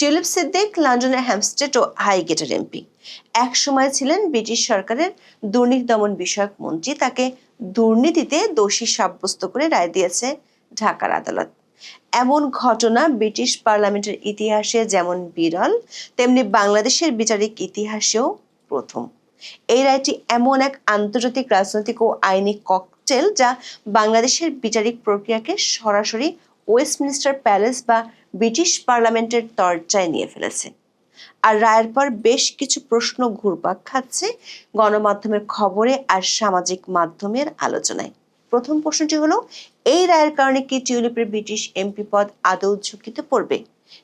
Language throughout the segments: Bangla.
টিউলিপ সিদ্দিক, লন্ডনের হ্যামস্টেড ও হাইগেটের এমপি। এক সময় ছিলেন ব্রিটিশ সরকারের দুর্নীতি দমন বিষয়ক মন্ত্রী। তাকে দুর্নীতিতে দোষী সাব্যস্ত করে রায় দিয়েছে ঢাকার আদালত। এমন ঘটনা ব্রিটিশ পার্লামেন্টের ইতিহাসে যেমন বিরল, তেমনি বাংলাদেশের বিচারিক ইতিহাসেও প্রথম। এই রায়টি এমন এক আন্তর্জাতিক রাজনৈতিক ও আইনি ককটেল যা বাংলাদেশের বিচারিক প্রক্রিয়াকে সরাসরি ওয়েস্টমিনিস্টার প্যালেস বা ব্রিটিশ পার্লামেন্টের দরজায় নিয়ে ফেলেছে। আর রায়ের পর বেশ কিছু প্রশ্ন ঘুরপাক খাচ্ছে গণমাধ্যমের খবরে আর সামাজিক মাধ্যমের আলোচনায়। প্রথম প্রশ্নটি হলো, এই রায়ের কারণে কি টিউলিপের ব্রিটিশ এমপি পদ আদৌ ঝুঁকিতে পড়বে?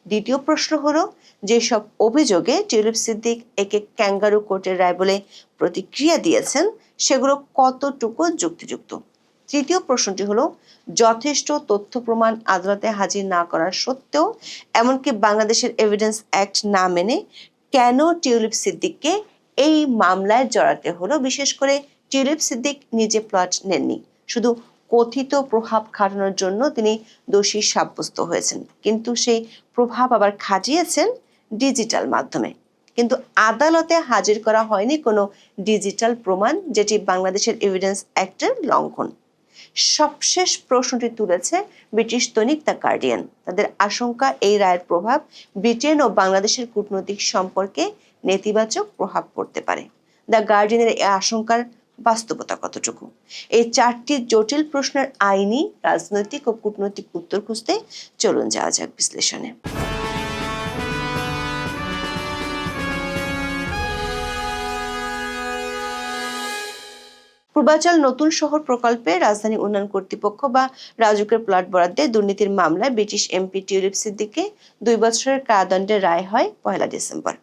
দ্বিতীয় প্রশ্ন হলো, যেসব অভিযোগে টিউলিপ সিদ্দিক একে ক্যাঙ্গারু কোর্টের রায় বলে প্রতিক্রিয়া দিয়েছেন, সেগুলো কতটুকু যুক্তিযুক্ত? তৃতীয় প্রশ্নটি হলো, যথেষ্ট তথ্য প্রমাণ আদালতে হাজির না করার সত্ত্বেও, এমনকি বাংলাদেশের এভিডেন্স অ্যাক্ট না মেনে কেন টিউলিপ সিদ্দিককে এই মামলায় জড়াতে হলো? বিশেষ করে টিউলিপ সিদ্দিক নিজে প্লট নেননি। শুধু কথিত প্রভাব খাটানোর জন্য তিনি দোষী সাব্যস্ত হয়েছেন। কিন্তু সেই প্রভাব আবার খাটিয়েছেন ডিজিটাল মাধ্যমে। কিন্তু আদালতে হাজির করা হয়নি কোনো ডিজিটাল প্রমাণ, যেটি বাংলাদেশের এভিডেন্স অ্যাক্টের লঙ্ঘন। সবশেষ প্রশ্নটি তুলেছে ব্রিটিশ দৈনিক দ্য গার্ডিয়ান। তাদের আশঙ্কা এই রায়ের প্রভাব ব্রিটেন ও বাংলাদেশের কূটনৈতিক সম্পর্কে নেতিবাচক প্রভাব পড়তে পারে। দ্য গার্ডিয়ানের এই আশঙ্কার বাস্তবতা কতটুকু? এই চারটি জটিল প্রশ্নের আইনি, রাজনৈতিক ও কূটনৈতিক উত্তর খুঁজতে চলুন যাওয়া যাক বিশ্লেষণে। পূর্বাচল নতুন শহর প্রকল্পে রাজধানী উন্নয়ন কর্তৃপক্ষ বা রাজুকের প্লট বরাদ্দে দুর্নীতির মামলায় ব্রিটিশ এমপি টিউলিপ সিদ্দিকে দুই বছরের কারাদণ্ডের রায় হয় পয়লা ডিসেম্বর।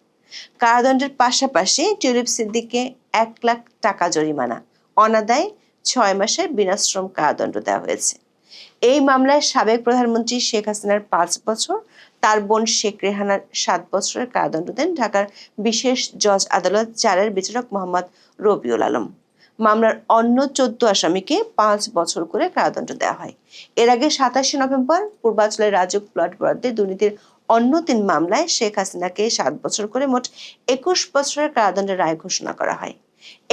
কারাদণ্ডের পাশাপাশি টিউলিপ সিদ্দিককে এক লাখ টাকা জরিমানা, অনাদায় ছয় মাসের বিনাশ্রম কারাদণ্ড দেওয়া হয়েছে। এই মামলায় সাবেক প্রধানমন্ত্রী শেখ হাসিনার পাঁচ বছর, তার বোন শেখ রেহানার সাত বছরের কারাদণ্ড দেন ঢাকার বিশেষ জজ আদালত চারের বিচারক মোহাম্মদ রবিউল আলম। মামলার অন্য চোদ্দ আসামিকে পাঁচ বছর করে কারাদণ্ড দেওয়া হয়। এর আগে সাতাশে নভেম্বর পূর্বাঞ্চলের রাজক প্লট বরাদ্দে দুর্নীতির অন্য তিন মামলায় শেখ হাসিনাকে সাত বছর করে মোট একুশ বছরের কারাদণ্ডের রায় ঘোষণা করা হয়।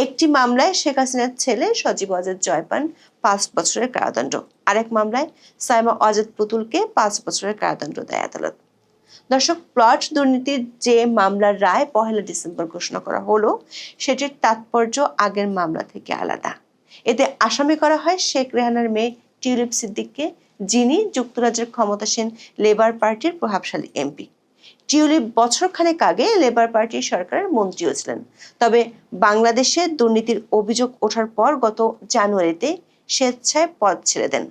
একটি মামলায় শেখ হাসিনার ছেলে সজীব অজেদ জয় পান পাঁচ বছরের কারাদণ্ড। আরেক মামলায় সাইমা অজেদ পুতুলকে পাঁচ বছরের কারাদণ্ড দেয় আদালত। দর্শক, প্লট দুর্নীতির যে মামলার রায় পহেলা ডিসেম্বর ঘোষণা করা হলো, সেটির তাৎপর্য আগের মামলা থেকে আলাদা। এতে আসামি করা হয় শেখ রেহানার মেয়ে টিউলিপ সিদ্দিককে, যিনি যুক্তরাজ্যের ক্ষমতাসীন লেবার পার্টির প্রভাবশালী এমপি। টিউলিপ বছরখানেক আগে লেবার পার্টির সরকারের মন্ত্রীও ছিলেন। তবে বাংলাদেশে দুর্নীতির অভিযোগ ওঠার পর গত জানুয়ারিতে স্বেচ্ছায় পদ ছেড়ে দেন।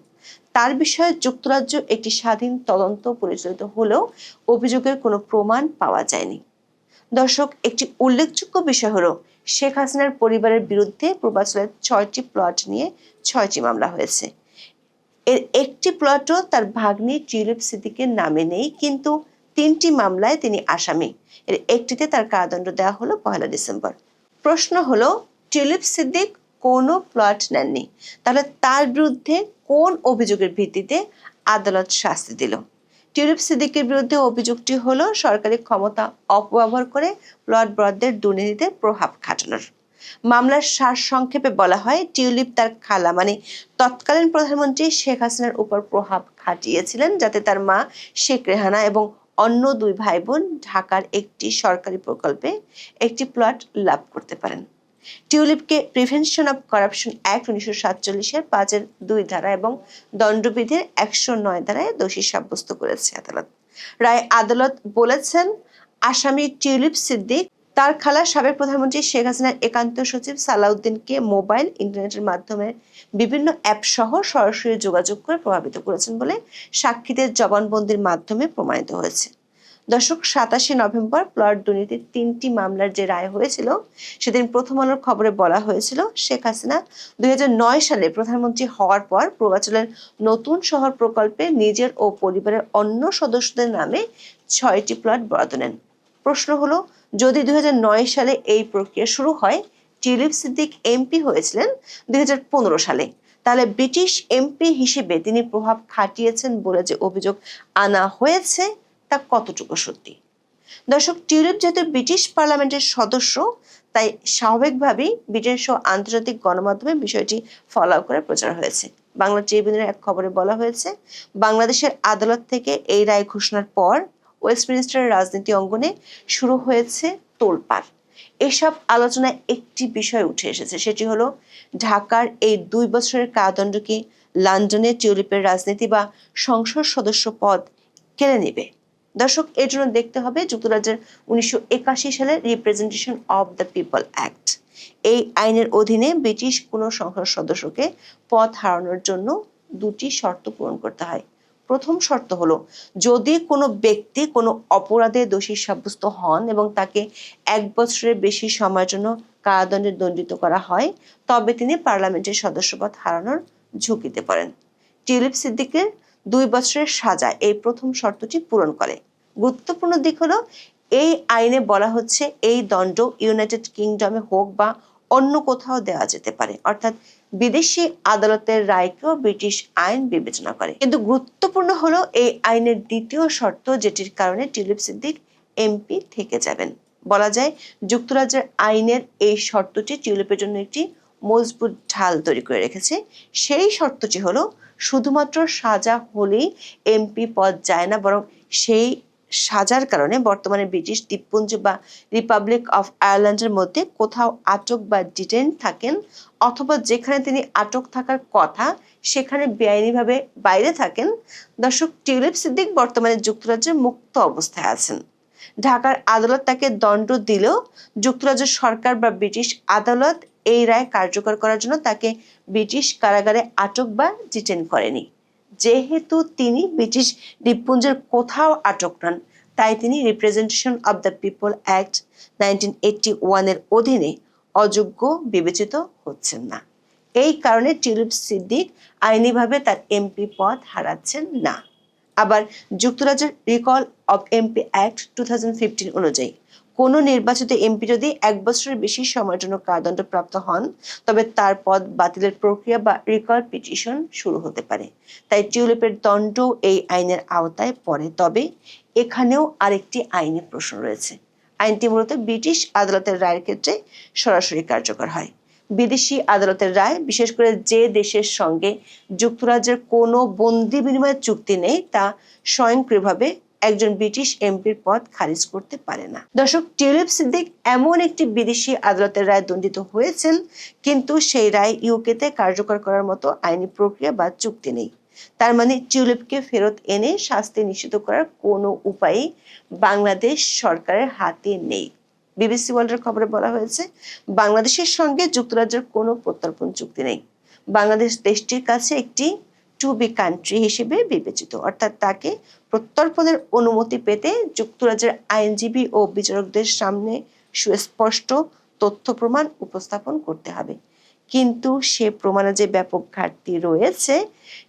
তার বিষয়ে যুক্তরাজ্য একটি স্বাধীন তদন্ত পরিচালিত হলেও অভিযোগের কোনো প্রমাণ পাওয়া যায়নি। দর্শক, একটি উল্লেখযোগ্য বিষয় হলো, শেখ হাসিনার পরিবারের বিরুদ্ধে পূর্বাঞ্চলের ছয়টি প্লট নিয়ে ছয়টি মামলা হয়েছে। এর একটি প্লটও তার ভাগ্নি টিউলিপ সিদ্দিকের নামে নেই, কিন্তু তিনটি মামলায় তিনি আসামি। এর একটিতে তার কারাদণ্ড দেওয়া হলো পহেলা ডিসেম্বর। প্রশ্ন হলো, টিউলিপ সিদ্দিক কোনো প্লট নেননি। তাহলে তার বিরুদ্ধে কোন অভিযোগের ভিত্তিতে আদালত শাস্তি দিল? টিউলিপ সিদ্দিকের বিরুদ্ধে অভিযোগটি হলো, সরকারি ক্ষমতা অপব্যবহার করে প্লট বরাদ্দের দুর্নীতিতে প্রভাব খাটানোর। মামলার সার সংক্ষেপে বলা হয়, টিউলিপ তার খালা মানে তৎকালীন প্রধানমন্ত্রী শেখ হাসিনার উপর প্রভাব খাটিয়েছিলেন যাতে তার মা শেখ রেহানা এবং অন্য দুই ভাই বোন ঢাকার একটি সরকারি প্রকল্পে একটি প্লট লাভ করতে পারেন। টিউলিপকে প্রিভেনশন অফ করাপশন অ্যাক্ট উনিশশো সাতচল্লিশের পাঁচের দুই ধারা এবং দণ্ডবিধির একশো নয় ধারায় দোষী সাব্যস্ত করেছে আদালত। রায় আদালত বলেছেন, আসামি টিউলিপ সিদ্দিক, তার খালা সাবেক প্রধানমন্ত্রী শেখ হাসিনার একান্ত সচিব সালাউদ্দিনকে মোবাইল, ইন্টারনেটের মাধ্যমে বিভিন্ন অ্যাপ সহ সরাসরি যোগাযোগ করে প্রভাবিত করেছেন বলে সাক্ষীদের জবানবন্দির মাধ্যমে প্রমাণিত হয়েছে। দর্শক সাতাশে নভেম্বর প্লট দুর্নীতির তিনটি মামলার যে রায় হয়েছিল, সেদিন প্রথম আলোর খবরে বলা হয়েছিল, শেখ হাসিনা দু হাজার নয় সালে প্রধানমন্ত্রী হওয়ার পর পূর্বাচলের নতুন শহর প্রকল্পে নিজের ও পরিবারের অন্য সদস্যদের নামে ছয়টি প্লট বরাদ্দ নেন। প্রশ্ন হলো, যদি দুই হাজার নয় সালে এই প্রক্রিয়া শুরু হয়, টিলিপ সিদ্দিক এমপি হয়েছিলেন দুই হাজার পনেরো সালে। তাহলে ব্রিটিশ এমপি হিসেবে তিনি প্রভাব খাটিয়েছেন বলে যে অভিযোগ আনা হয়েছে তা কতটুকু সত্যি? দর্শক, টিউলিপ যেহেতু ব্রিটিশ পার্লামেন্টের সদস্য, তাই স্বাভাবিকভাবেই ব্রিটেন সহ আন্তর্জাতিক গণমাধ্যমে বিষয়টি ফলো করে প্রচার হয়েছে। বাংলা ট্রিবিউনের এক খবরে বলা হয়েছে, বাংলাদেশের আদালত থেকে এই রায় ঘোষণার পর ওয়েস্টমিনিস্টারের রাজনীতি অঙ্গনে শুরু হয়েছে তোলপাড়। এসব আলোচনায় একটি বিষয় উঠে এসেছে, সেটি হলো ঢাকার এই দুই বছরের কারাদণ্ড কি লন্ডনে টিউলিপের রাজনীতি বা সংসদ সদস্য পদ কেড়ে নেবে। দর্শক, এর জন্য দেখতে হবে যুক্তরাজ্যের উনিশশো সালের representation of the people act এই আইনের অধীনে ব্রিটিশ কোনো সংসদ সদস্যকে পদ হারানোর জন্য দুটি শর্ত পূরণ করতে হয়। প্রথম শর্ত হলো, যদি কোনো ব্যক্তি কোনো অপরাধে দোষী সাব্যস্ত হন এবং তাকে এক বছরের বেশি সময়ের জন্য কারাদণ্ডে দণ্ডিত করা হয়, তবে তিনি পার্লামেন্টের সদস্যপদ হারানোর ঝুঁকিতে পড়েন। টিউলিপ সিদ্দিকের দুই বছরের সাজা এই প্রথম শর্তটি পূরণ করে। গুরুত্বপূর্ণ দিক হলো, এই আইনে বলা হচ্ছে এই দণ্ড ইউনাইটেড কিংডমে হোক বা অন্য কোথাও দেওয়া যেতে পারে। অর্থাৎ বিদেশি আদালতের রায়কেও ব্রিটিশ আইন বিবেচনা করে। কিন্তু গুরুত্বপূর্ণ হলো এই আইনের দ্বিতীয় শর্ত, যেটির কারণে টিউলিপ সিদ্দিক এমপি থেকে যাবেন। বলা যায়, যুক্তরাজ্যের আইনের এই শর্তটি টিউলিপের জন্য একটি মজবুত ঢাল তৈরি করে রেখেছে। সেই শর্তটি হলো, শুধুমাত্র সাজা হলেই এমপি পদ যায় না, বরং সেই সাজার কারণে বর্তমানে ব্রিটিশ দ্বীপপুঞ্জ বা রিপাবলিক অফ আয়ারল্যান্ডের মধ্যে কোথাও আটক বা ডিটেন থাকেন, অথবা যেখানে তিনি আটক থাকার কথা সেখানে বেআইনিভাবে বাইরে থাকেন। দর্শক, টিউলিপ সিদ্দিক বর্তমানে যুক্তরাজ্যের মুক্ত অবস্থায় আছেন। ঢাকার আদালত তাকে দণ্ড দিলেও যুক্তরাজ্য সরকার বা ব্রিটিশ আদালত এই রায় কার্যকর করার জন্য তাকে ব্রিটিশ কারাগারে আটক বা ডিটেন করেনি। যেহেতু তিনি ব্রিটিশ দ্বীপপুঞ্জের কোথাও আটক নন, তাই তিনি representation of the people act nineteen eighty ওয়ানের অধীনে অযোগ্য বিবেচিত হচ্ছেন না। এই কারণে টিউলিপ সিদ্দিক আইনিভাবে তার এমপি পদ হারাচ্ছেন না। আবার যুক্তরাজ্যের recall of MP act two অনুযায়ী কোনো নির্বাচিত এমপি যদি এক বছরের বেশি সময়ের জন্য কারাদণ্ড প্রাপ্ত হন, তবে তার পদ বাতিলের প্রক্রিয়া বা রিকল পিটিশন শুরু হতে পারে। তাই টিউলিপের দণ্ড এই আইনের আওতায় পড়ে। তবে এখানেও আরেকটি আইনি প্রশ্ন রয়েছে। আইনটি মূলত ব্রিটিশ আদালতের রায়ের ক্ষেত্রে সরাসরি কার্যকর হয়। বিদেশি আদালতের রায়, বিশেষ করে যে দেশের সঙ্গে যুক্তরাজ্যের কোনো বন্দি বিনিময় চুক্তি নেই, তা স্বয়ংক্রিয়ভাবে একজন ব্রিটিশ এমপির পদ খারিজ করতে পারে না। দর্শক, টিউলিপ সিদ্দিক এমন একটি বিদেশি আদালতের রায় দণ্ডিত হয়েছেন, কিন্তু সেই রায় ইউকেতে কার্যকর করার মতো আইনি প্রক্রিয়া বা চুক্তি নেই। তার মানে টিউলিপকে ফেরত এনে শাস্তি নিশ্চিত করার কোনো উপায়ই বাংলাদেশ সরকারের হাতে নেই। বিবিসি ওয়ার্ল্ডের খবরে বলা হয়েছে, বাংলাদেশের সঙ্গে যুক্তরাজ্যের কোনো প্রত্যর্পণ চুক্তি নেই। বাংলাদেশ দেশটির কাছে একটি টু বি কান্ট্রি হিসেবে বিবেচিত। অর্থাৎ তাকে প্রত্যর্পণের অনুমতি পেতে যুক্তরাজ্যের আইনজীবী ও বিচারকদের সামনে সুস্পষ্ট তথ্য প্রমাণ উপস্থাপন করতে হবে। কিন্তু সে প্রমাণে যে ব্যাপক ঘাটতি রয়েছে,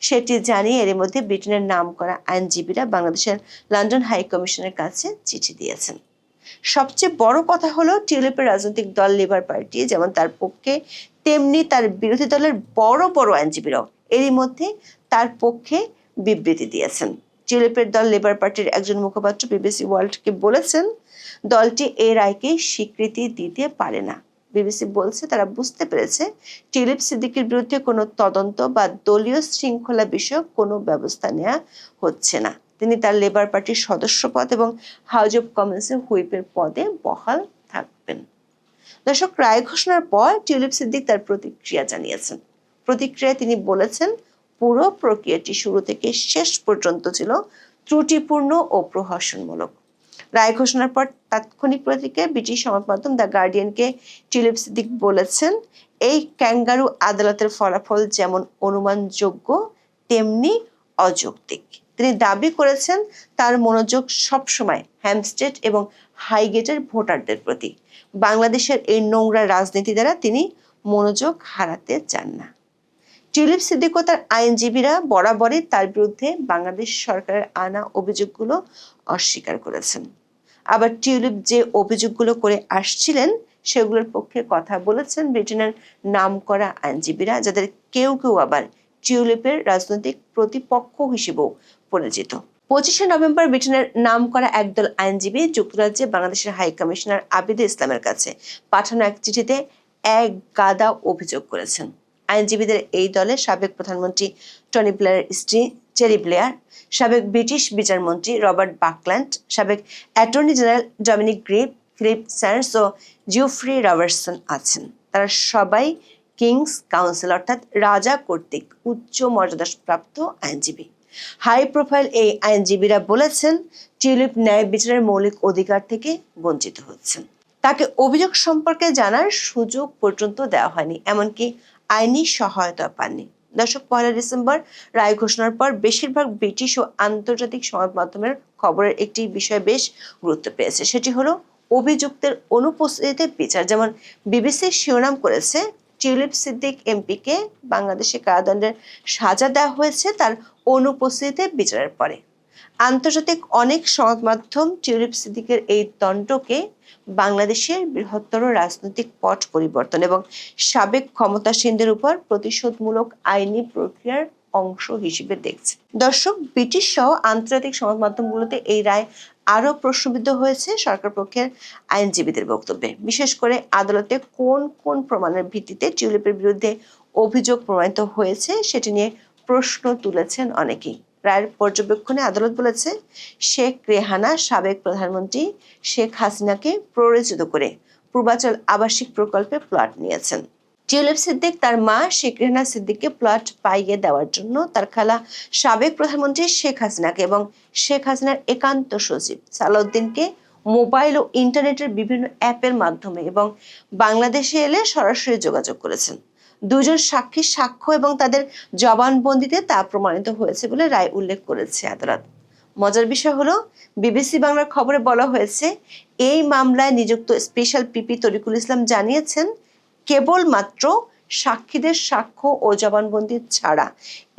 সেটি জানিয়ে এর মধ্যে ব্রিটেনের নাম করা আইনজীবীরা বাংলাদেশের লন্ডন হাই কমিশনের কাছে চিঠি দিয়েছেন। সবচেয়ে বড় কথা হলো টিউলিপের রাজনৈতিক দল লেবার পার্টি, যেমন তার পক্ষে, তেমনি তার বিরোধী দলের বড় বড় আইনজীবীরাও। এরই মধ্যে তার পক্ষে বিবৃতি দিয়েছেন। টিউলিপের দল লেবার পার্টির একজন মুখপাত্র বিবিসি ওয়ার্ল্ডকে বলেছেন, দলটি এই রায়কে স্বীকৃতি দিতে পারে না। বিবিসি বলছে, তারা বুঝতে পেরেছে, টিলিপ সিদ্দিকের বিরুদ্ধে কোনো তদন্ত বা দলীয় শৃঙ্খলা বিষয়ক কোনো ব্যবস্থা নেওয়া হচ্ছে না। তিনি তার লেবার পার্টির সদস্য পদ এবং হাউস অব কমন্সের হুইপের পদে বহাল থাকবেন। দর্শক, রায় ঘোষণার পর টিউলিপ সিদ্দিক তার প্রতিক্রিয়া জানিয়েছেন। প্রতিক্রিয়ায় তিনি বলেছেন পুরো প্রক্রিয়াটি শুরু থেকে শেষ পর্যন্ত ছিল ত্রুটিপূর্ণ ও প্রহসনমূলক। রায় ঘোষণার পর তাৎক্ষণিক প্রতিক্রিয়ায় ব্রিটিশ সংবাদ মাধ্যম দ্য গার্ডিয়ানকে টিউলিপ সিদ্দিক বলেছেন, এই ক্যাঙ্গারু আদালতের ফলাফল যেমন অনুমানযোগ্য, তেমনি অযৌক্তিক। তিনি দাবি করেছেন, তার মনোযোগ সবসময় হ্যামস্টেড এবং হাইগেটের ভোটারদের প্রতি। বাংলাদেশের এই নোংরা রাজনীতি দ্বারা তিনি মনোযোগ হারাতে চান না। টিউলিপ সিদ্দিক তার আইনজীবীরা বরাবরই তার বিরুদ্ধে বাংলাদেশ সরকারের আনা অভিযোগগুলো অস্বীকার করেছেন। আবার টিউলিপ যে অভিযোগগুলো করে আসছিলেন, সেগুলোর পক্ষে কথা বলেছেন ব্রিটেনের নাম করা আইনজীবীরা, যাদের কেউ কেউ আবার টিউলিপের রাজনৈতিক প্রতিপক্ষ হিসেবেও পরিচিত। পঁচিশে নভেম্বর ব্রিটেনের নাম করা একদল আইনজীবী যুক্তরাজ্যে বাংলাদেশের হাই কমিশনার আবিদে ইসলামের কাছে পাঠানো এক চিঠিতে এক গাদা অভিযোগ করেছেন। আইনজীবীদের এই দলে সাবেক প্রধানমন্ত্রী টনি ব্লেয়ারের স্ত্রী চেরি ব্লেয়ার, সাবেক ব্রিটিশ বিচারমন্ত্রী রবার্ট বাকল্যান্ড, সাবেক attorney general Dominic Grieve Philippe Sands ও জিওফ্রি রবার্টসন আছেন। তারা সবাই কিংস কাউন্সিল অর্থাৎ রাজা কর্তৃক উচ্চ মর্যাদাপ্রাপ্ত আইনজীবী। হাই প্রোফাইল এই আইনজীবীরা বলেছেন, টিউলিপ ন্যায় বিচারের মৌলিক অধিকার থেকে বঞ্চিত হচ্ছেন। তাকে অভিযোগ সম্পর্কে জানার সুযোগ পর্যন্ত দেওয়া হয়নি, এমনকি আইনি সহায়তা পাননি। দর্শক পয়লা ডিসেম্বর রায় ঘোষণার পর বেশিরভাগ ব্রিটিশ ও আন্তর্জাতিক সংবাদ মাধ্যমের খবরের একটি বিষয় বেশ গুরুত্ব পেয়েছে। সেটি হলো অভিযুক্তের অনুপস্থিতিতে বিচার। যেমন বিবিসি শিরোনাম করেছে, টিউলিপ সিদ্দিক এমপিকে বাংলাদেশে কারাদণ্ডের সাজা দেওয়া হয়েছে, তার অনুপস্থিতিতে বিচারের পরে। আন্তর্জাতিক অনেক সংবাদ মাধ্যম টিউলিপ সিদ্দিকের এই দণ্ডকে বাংলাদেশের বৃহত্তর রাজনৈতিক পট পরিবর্তন এবং সাবেক ক্ষমতাসীনদের উপর প্রতিশোধমূলক আইনি প্রক্রিয়ার অংশ হিসেবে দেখছে। দর্শক, ব্রিটিশ সহ আন্তর্জাতিক সংবাদ মাধ্যমগুলোতে এই রায় আরও প্রশ্নবিদ্ধ হয়েছে সরকার পক্ষের আইনজীবীদের বক্তব্যে। বিশেষ করে আদালতে কোন কোন প্রমাণের ভিত্তিতে টিউলিপের বিরুদ্ধে অভিযোগ প্রমাণিত হয়েছে সেটি নিয়ে প্রশ্ন তুলেছেন অনেকেই। রায়ের পর্যবেক্ষণে আদালত বলেছে, শেখ রেহানা সাবেক প্রধানমন্ত্রী শেখ হাসিনাকে প্ররোচিত করে পূর্বাচল আবাসিক প্রকল্পে প্লট নিয়েছেন। টিউলিপ সিদ্দিক তার মা শেখ রেহানা সিদ্দিককে প্লট পাইয়ে দেওয়ার জন্য তার খালা সাবেক প্রধানমন্ত্রী শেখ হাসিনাকে এবং শেখ হাসিনার একান্ত সচিব সালাউদ্দিনকে মোবাইল ও ইন্টারনেটের বিভিন্ন অ্যাপের মাধ্যমে এবং বাংলাদেশে এলে সরাসরি যোগাযোগ করেছেন। দুজন সাক্ষীর সাক্ষ্য এবং তাদের জবানবন্দিতে তা প্রমাণিত হয়েছে বলে রায় উল্লেখ করেছে আদালত। মজার বিষয় হলো, বিবিসি বাংলার খবরে বলা হয়েছে, এই মামলায় নিযুক্ত স্পেশাল পিপি তরিকুল ইসলাম জানিয়েছেন, কেবলমাত্র সাক্ষীদের সাক্ষ্য ও জবানবন্দি ছাড়া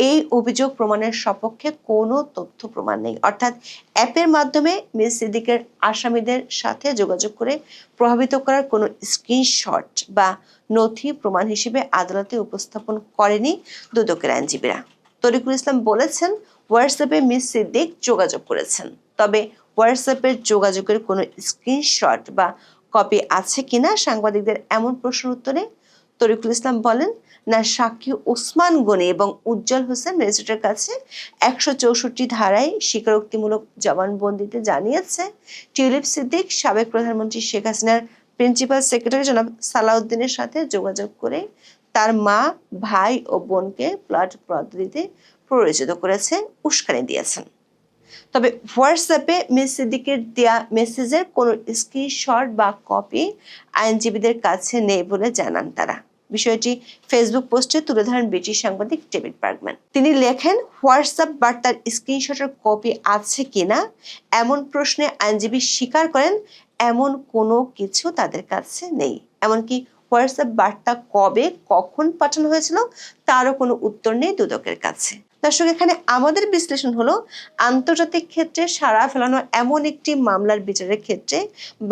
এই অভিযোগ প্রমাণের সপক্ষে কোনো তথ্য প্রমাণ নেই। অর্থাৎ অ্যাপের মাধ্যমে মিস সিদ্দিকের আসামিদের সাথে যোগাযোগ করে প্রভাবিত করার কোনো স্ক্রিনশট বা নথি প্রমাণ হিসেবে আদালতে উপস্থাপন করেনি দুদকের আইনজীবীরা। তরিকুল ইসলাম বলেছেন, হোয়াটসঅ্যাপে মিস সিদ্দিক যোগাযোগ করেছেন। তবে হোয়াটসঅ্যাপের যোগাযোগের কোনো স্ক্রিনশট বা কপি আছে কিনা সাংবাদিকদের এমন প্রশ্নের উত্তরে তরিকুল ইসলাম বলেন, না, সাক্ষী ওসমান গনি এবং উজ্জ্বল হোসেন ম্যাজিস্ট্রেটের কাছে একশো চৌষট্টি ধারায় স্বীকারোক্তিমূলক জবানবন্দিতে জানিয়েছে, টিউলিপ সিদ্দিক সাবেক প্রধানমন্ত্রী শেখ হাসিনার প্রিন্সিপাল সেক্রেটারি জনাব সালাউদ্দিনের সাথে যোগাযোগ করে তার মা, ভাই ও বোনকে প্লট পদ্ধতিতে প্ররোচিত করেছে, উস্কানি দিয়েছেন। তবে হোয়াটসঅ্যাপে মিস সিদ্দিকের দেয়া মেসেজের কোনো স্ক্রিনশট বা কপি আইনজীবীদের কাছে নেই বলে জানান তারা। বিষয়টি ফেসবুক পোস্টে তুলে ধরেন ব্রিটিশ সাংবাদিক ডেভিড বার্গম্যান। তিনি লেখেন, হোয়াটসঅ্যাপ বার্তার স্ক্রিনশটের কপি আছে কিনা এমন প্রশ্নে আইনজীবী স্বীকার করেন, এমন কোনো কিছু তাদের কাছে নেই। এমনকি হোয়াটসঅ্যাপ বার্তা কবে, কখন পাঠানো হয়েছিল, তারও কোনো উত্তর নেই দুদকের কাছে। দর্শক, এখানে আমাদের বিশ্লেষণ হলো, আন্তর্জাতিক ক্ষেত্রে সাড়া ফেলানো এমন একটি মামলার বিচারের ক্ষেত্রে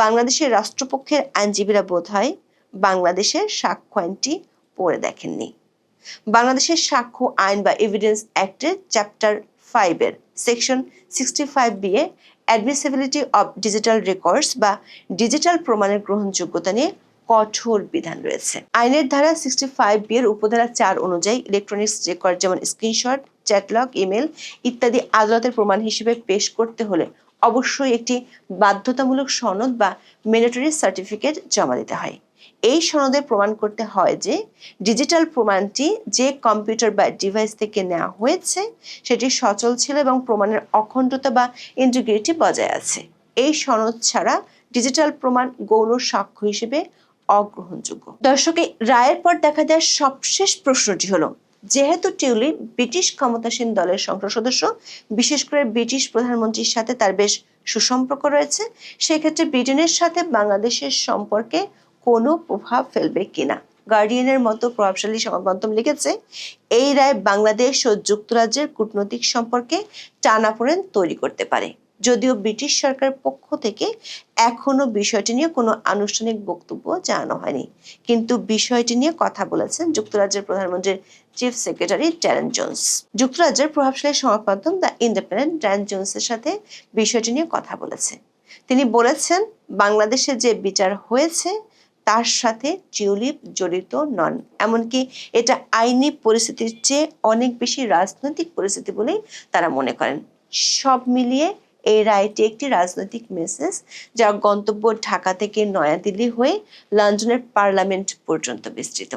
বাংলাদেশের রাষ্ট্রপক্ষের আইনজীবীরা বোধ হয় বাংলাদেশের সাক্ষ্য আইনটি পড়ে দেখেননি। বাংলাদেশের সাক্ষ্য, আইন বা এভিডেন্স অ্যাক্টের চ্যাপ্টার ফাইভের section sixty five B admissibility of digital records বা ডিজিটাল প্রমাণের গ্রহণযোগ্যতা নিয়ে কঠোর বিধান রয়েছে। আইনের ধারা সিক্সটি ফাইভ বি এর উপধারা চার অনুযায়ী ইলেকট্রনিক্স রেকর্ড যেমন স্ক্রিনশট চ্যাটলগ ইমেল ইত্যাদি আদালতের প্রমাণ হিসেবে পেশ করতে হলে অবশ্যই একটি বাধ্যতামূলক সনদ বা ম্যান্ডেটরি সার্টিফিকেট জমা দিতে হয়। এই সনদে প্রমাণ করতে হয় যে ডিজিটাল প্রমাণটি যে কম্পিউটার বা ডিভাইস থেকে নেওয়া হয়েছে, সেটি সচল ছিল এবং প্রমাণের অখণ্ডতা বা ইন্টিগ্রিটি বজায় আছে। এই সনদ ছাড়া ডিজিটাল প্রমাণ গৌণ সাক্ষ্য হিসেবে অগ্রহণযোগ্য। দর্শকে, রায়ের পর দেখা যায় সবশেষ প্রশ্নটি হলো, যেহেতু টিউলিপ ব্রিটিশ ক্ষমতাসীন দলের সংসদ সদস্য, বিশেষ করে ব্রিটিশ প্রধানমন্ত্রীর সাথে তার বেশ সুসম্পর্ক রয়েছে, সেক্ষেত্রে ব্রিটেনের সাথে বাংলাদেশের সম্পর্কে কোনো প্রভাব ফেলবে কিনা। গার্ডিয়ানের মতো প্রভাবশালী সংবাদ মাধ্যম লিখেছে, এই রায় বাংলাদেশ ও যুক্তরাজ্যের কূটনৈতিক সম্পর্কে টানাপোড়েন তৈরি করতে পারে। যদিও ব্রিটিশ সরকারের পক্ষ থেকে এখনও বিষয়টি নিয়ে কোনো আনুষ্ঠানিক বক্তব্য জানানো হয়নি। কিন্তু বিষয়টি নিয়ে কথা বলেছেন যুক্তরাজ্যের প্রধানমন্ত্রীর চিফ সেক্রেটারি ড্যারেন জোন্স। যুক্তরাজ্যের প্রভাবশালী সংবাদ মাধ্যম দ্য ইন্ডিপেন্ডেন্ট ড্যারেন জোন্সের সাথে বিষয়টি নিয়ে কথা বলেছে। তিনি বলেছেন, বাংলাদেশে যে বিচার হয়েছে তার সাথে টিউলিপ জড়িত নন। এমনকি এটা আইনি পরিস্থিতির চেয়ে অনেক বেশি রাজনৈতিক পরিস্থিতি বলেই তারা মনে করেন। সব মিলিয়ে এই রায়টি একটি রাজনৈতিক মেসেজ যার গন্তব্য ঢাকা থেকে নয়াদিল্লি হয়ে লন্ডনের পার্লামেন্ট পর্যন্ত বিস্তৃত।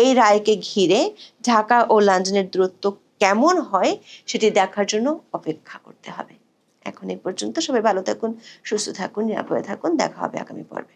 এই রায়কে ঘিরে ঢাকা ও লন্ডনের দূরত্ব কেমন হয় সেটি দেখার জন্য অপেক্ষা করতে হবে। এখন এই পর্যন্ত সবাই ভালো থাকুন, সুস্থ থাকুন, নিরাপদে থাকুন। দেখা হবে আগামী পর্বে।